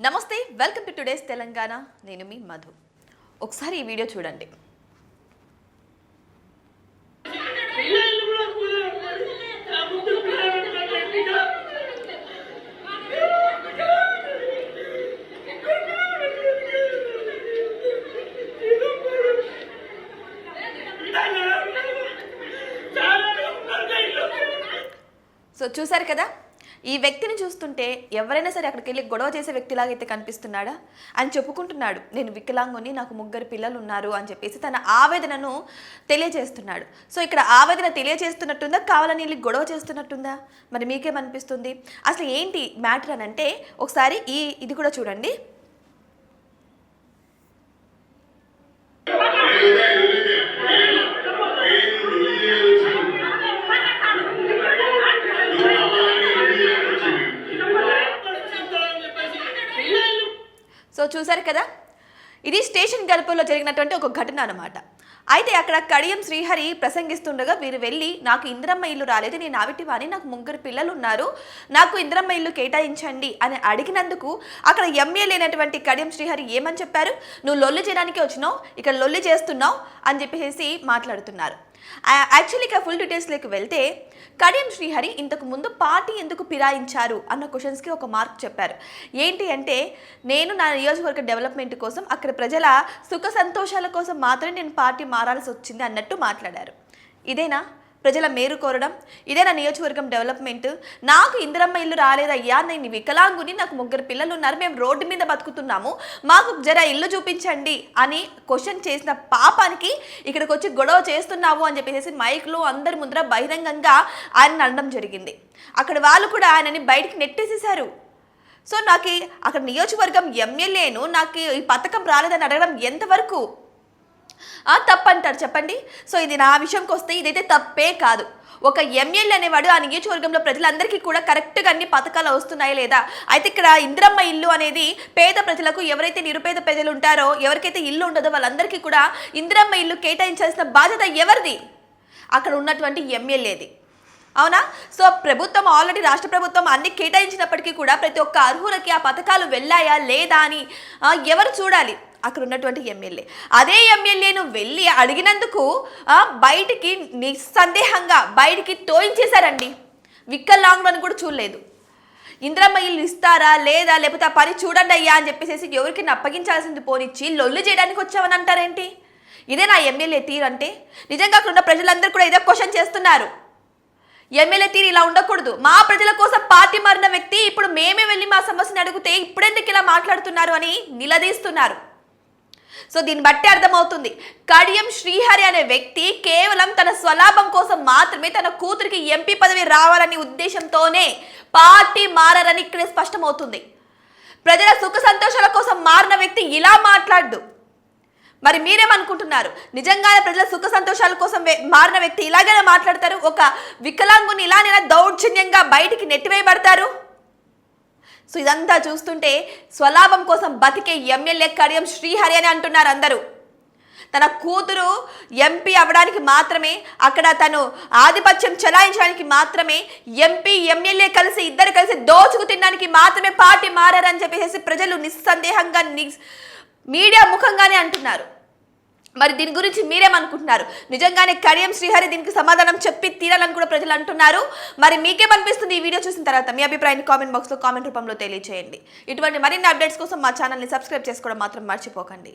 నమస్తే welcome to today's Telangana. నేను మీ మధు. ఒకసారి ఈ వీడియో చూడండి. సో చూసారు కదా? ఈ వ్యక్తిని చూస్తుంటే ఎవరైనా సరే అక్కడికి వెళ్ళి గొడవ చేసే వ్యక్తిలాగా అయితే కనిపిస్తున్నాడా? అని చెప్పుకుంటున్నాడు. నేను వికలాంగుని నాకు ముగ్గురు పిల్లలు ఉన్నారు అని చెప్పేసి తన ఆవేదనను తెలియజేస్తున్నాడు. సో ఇక్కడ ఆవేదన తెలియజేస్తున్నట్టుందా? కావాలని వెళ్ళి గొడవ చేస్తున్నట్టుందా? మరి మీకేమనిపిస్తుంది? అసలు ఏంటి మ్యాటర్ అని అంటే ఒకసారి ఈ ఇది కూడా చూడండి. సో చూసారు కదా? ఇది స్టేషన్ గల్పులో జరిగినటువంటి ఒక ఘటన అనమాట అయితే అక్కడ కడియం శ్రీహరి ప్రసంగిస్తుండగా వీరు వెళ్ళి నాకు ఇంద్రమ్మ ఇల్లు రాలేదు నేను ఆవిటి వాని నాకు ముగ్గురు పిల్లలు ఉన్నారు నాకు ఇంద్రమ్మ ఇల్లు కేటాయించండి అని అడిగినందుకు అక్కడ ఎంఏ లేనటువంటి కడియం శ్రీహరి ఏమని చెప్పారు? నువ్వు లొల్లి చేయడానికి వచ్చినావు ఇక్కడ లొల్లి చేస్తున్నావు అని చెప్పేసి మాట్లాడుతున్నారు. యాక్చువల్లీ ఇక ఫుల్ డీటెయిల్స్లోకి వెళ్తే కడియం శ్రీహరి ఇంతకు ముందు పార్టీ ఎందుకు ఫిరాయించారు అన్న క్వశ్చన్స్కి ఒక మార్క్ చెప్పారు. ఏంటి అంటే నేను నా నియోజకవర్గ డెవలప్మెంట్ కోసం అక్కడ ప్రజల సుఖ సంతోషాల కోసం మాత్రమే నేను పార్టీ మారాల్సి వచ్చింది అన్నట్టు మాట్లాడారు. ఇదేనా? ప్రజల మేరు కోరడం? ఇదే నా నియోజకవర్గం డెవలప్మెంట్? నాకు ఇందిరమ్మ ఇల్లు రాలేదయ్యా నేను వికలాంగుని నాకు ముగ్గురు పిల్లలు ఉన్నారు మేము రోడ్డు మీద బతుకుతున్నాము మాకు జర ఇల్లు చూపించండి అని క్వశ్చన్ చేసిన పాపానికి ఇక్కడికి వచ్చి గొడవ చేస్తున్నావు అని చెప్పేసి మైక్లో అందరి ముందర బహిరంగంగా ఆయన అనడం జరిగింది. అక్కడ వాళ్ళు కూడా ఆయనని బయటికి నెట్టేసేశారు. సో నాకు అక్కడ నియోజకవర్గం ఎమ్మెల్యేను నాకు ఈ పథకం రాలేదని అడగడం ఎంతవరకు? తప్పంటారు చెప్పండి. సో ఇది నా విషయంకి వస్తే ఇదైతే తప్పే కాదు. ఒక ఎంఎల్ఏ అనేవాడు ఆ నియోజకవర్గంలో ప్రజలందరికీ కూడా కరెక్ట్గా అన్ని పథకాలు వస్తున్నాయా లేదా? అయితే ఇక్కడ ఇందిరమ్మ ఇల్లు అనేది పేద ప్రజలకు ఎవరైతే నిరుపేద ప్రజలు ఉంటారో ఎవరికైతే ఇల్లు ఉండదో వాళ్ళందరికీ కూడా ఇందిరమ్మ ఇల్లు కేటాయించాల్సిన బాధ్యత ఎవరిది? అక్కడ ఉన్నటువంటి ఎమ్మెల్యేది అవునా? సో ప్రభుత్వం ఆల్రెడీ రాష్ట్ర ప్రభుత్వం అన్ని కేటాయించినప్పటికీ కూడా ప్రతి ఒక్క అర్హులకి ఆ పథకాలు వెళ్ళాయా లేదా అని ఎవరు చూడాలి? అక్కడ ఉన్నటువంటి ఎమ్మెల్యే. అదే ఎమ్మెల్యేను వెళ్ళి అడిగినందుకు బయటికి నిస్సందేహంగా బయటికి తోయించేశారండి. వికలాంగులను కూడా చూడలేదు. ఇంద్రమ్మ ఇల్లు ఇస్తారా లేదా లేకపోతే ఆ పని చూడండి అయ్యా అని చెప్పేసి ఎవరికి అప్పగించాల్సింది పోనిచ్చి లొల్లు చేయడానికి వచ్చామని అంటారేంటి? ఇదే నా ఎమ్మెల్యే తీరు అంటే నిజంగా అక్కడ ఉన్న ప్రజలందరూ కూడా ఇదే క్వశ్చన్ చేస్తున్నారు. ఎమ్మెల్యే తీరు ఇలా ఉండకూడదు. మా ప్రజల కోసం పార్టీ మారిన వ్యక్తి ఇప్పుడు మేమే వెళ్ళి మా సమస్యని అడిగితే ఇప్పుడెందుకు ఇలా మాట్లాడుతున్నారు అని నిలదీస్తున్నారు. సో దీన్ని బట్టి అర్థమవుతుంది. కడియం శ్రీహరి అనే వ్యక్తి కేవలం తన స్వలాభం కోసం మాత్రమే తన కూతురికి ఎంపీ పదవి రావాలనే ఉద్దేశంతోనే పార్టీ మారని ఇక్కడ స్పష్టమవుతుంది. ప్రజల సుఖ సంతోషాల కోసం మారిన వ్యక్తి ఇలా మాట్లాడు మరి మీరేమనుకుంటున్నారు? నిజంగానే ప్రజల సుఖ సంతోషాల కోసం మారిన వ్యక్తి ఇలాగైనా మాట్లాడతారు? ఒక వికలాంగుని ఇలానైనా దౌర్జన్యంగా బయటికి నెట్టివేయబడతారు? సో ఇదంతా చూస్తుంటే స్వలాభం కోసం బతికే ఎమ్మెల్యే కడియం శ్రీహరి అని అంటున్నారు అందరూ. తన కూతురు ఎంపీ అవ్వడానికి మాత్రమే అక్కడ తను ఆధిపత్యం చెలాయించడానికి మాత్రమే ఎంపీ ఎమ్మెల్యే కలిసి ఇద్దరు కలిసి దోచుకు తినడానికి మాత్రమే పార్టీ మారారని చెప్పేసి ప్రజలు నిస్సందేహంగా ని- మీడియా ముఖంగానే అంటున్నారు. మరి దీని గురించి మీరేమనుకుంటున్నారు? నిజంగానే కడియం శ్రీహరి దీనికి సమాధానం చెప్పి తీరాలని కూడా ప్రజలు అంటున్నారు. మరి మీకేమనిపిస్తుంది ఈ వీడియో చూసిన తర్వాత? మీ అభిప్రాయాన్ని కామెంట్ బాక్స్లో కామెంట్ రూపంలో తెలియజేయండి ఇటువంటి మరిన్ని అప్డేట్స్ కోసం మా ఛానల్ని సబ్స్క్రైబ్ చేసుకోవడం మాత్రం మర్చిపోకండి.